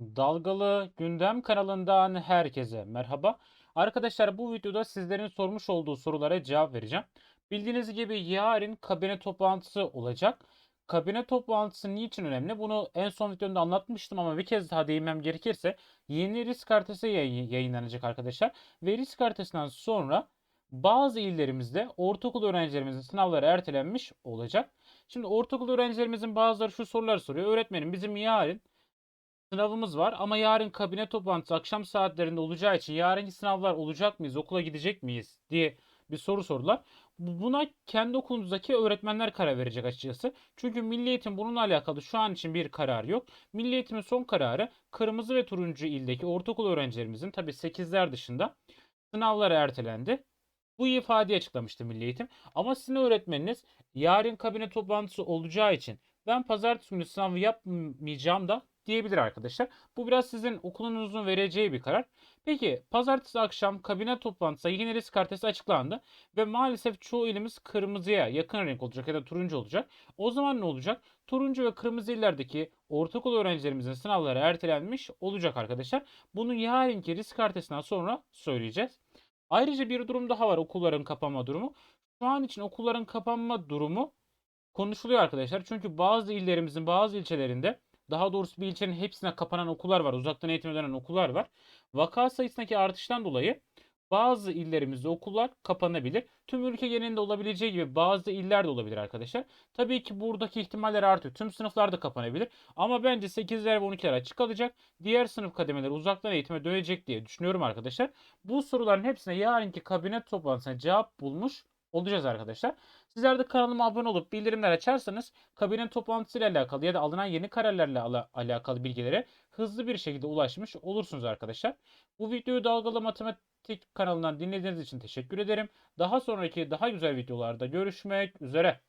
Dalgalı Gündem kanalından herkese merhaba. Arkadaşlar bu videoda sizlerin sormuş olduğu sorulara cevap vereceğim. Bildiğiniz gibi yarın kabine toplantısı olacak. Kabine toplantısı niçin önemli? Bunu en son videomda anlatmıştım ama bir kez daha değinmem gerekirse yeni risk haritası yayın- yayınlanacak arkadaşlar. Ve risk haritasından sonra bazı illerimizde ortaokul öğrencilerimizin sınavları ertelenmiş olacak. Şimdi ortaokul öğrencilerimizin bazıları şu soruları soruyor. Öğretmenim bizim yarın sınavımız var ama yarın kabine toplantısı akşam saatlerinde olacağı için yarınki sınavlar olacak mıyız, okula gidecek miyiz diye bir soru sordular. Bu- Buna kendi okulunuzdaki öğretmenler karar verecek açıkçası. Çünkü Milli Eğitim bununla alakalı şu an için bir karar yok. Milli Eğitim'in son kararı kırmızı ve turuncu ildeki ortaokul öğrencilerimizin tabii 8'ler dışında sınavları ertelendi. Bu ifadeyi açıklamıştı Milli Eğitim. Ama sizin öğretmeniniz yarın kabine toplantısı olacağı için ben pazartesi günü sınavı yapmayacağım da diyebilir arkadaşlar. Bu biraz sizin okulunuzun vereceği bir karar. Peki pazartesi akşam kabine toplantısı yine risk haritası açıklandı ve maalesef çoğu ilimiz kırmızıya yakın renk olacak ya da turuncu olacak. O zaman ne olacak? Turuncu ve kırmızı illerdeki ortaokul öğrencilerimizin sınavları ertelenmiş olacak arkadaşlar. Bunu yarınki risk haritasından sonra söyleyeceğiz. Ayrıca bir durum daha var okulların kapanma durumu. Şu an için okulların kapanma durumu konuşuluyor arkadaşlar. Çünkü bazı illerimizin bazı ilçelerinde daha doğrusu bir ilçenin hepsine kapanan okullar var. Uzaktan eğitim veren okullar var. Vaka sayısındaki artıştan dolayı bazı illerimizde okullar kapanabilir. Tüm ülke genelinde olabileceği gibi bazı iller de olabilir arkadaşlar. Tabii ki buradaki ihtimaller artıyor. Tüm sınıflar da kapanabilir. Ama bence 8'ler ve 12'ler açık kalacak. Diğer sınıf kademeleri uzaktan eğitime dönecek diye düşünüyorum arkadaşlar. Bu soruların hepsine yarınki kabinet toplantısına cevap bulmuş olacağız arkadaşlar. Sizler de kanalıma abone olup bildirimler açarsanız kabine toplantısıyla alakalı ya da alınan yeni kararlarla ala- alakalı bilgilere hızlı bir şekilde ulaşmış olursunuz arkadaşlar. Bu videoyu Dalgalı Matematik kanalından dinlediğiniz için teşekkür ederim. Daha sonraki daha güzel videolarda görüşmek üzere.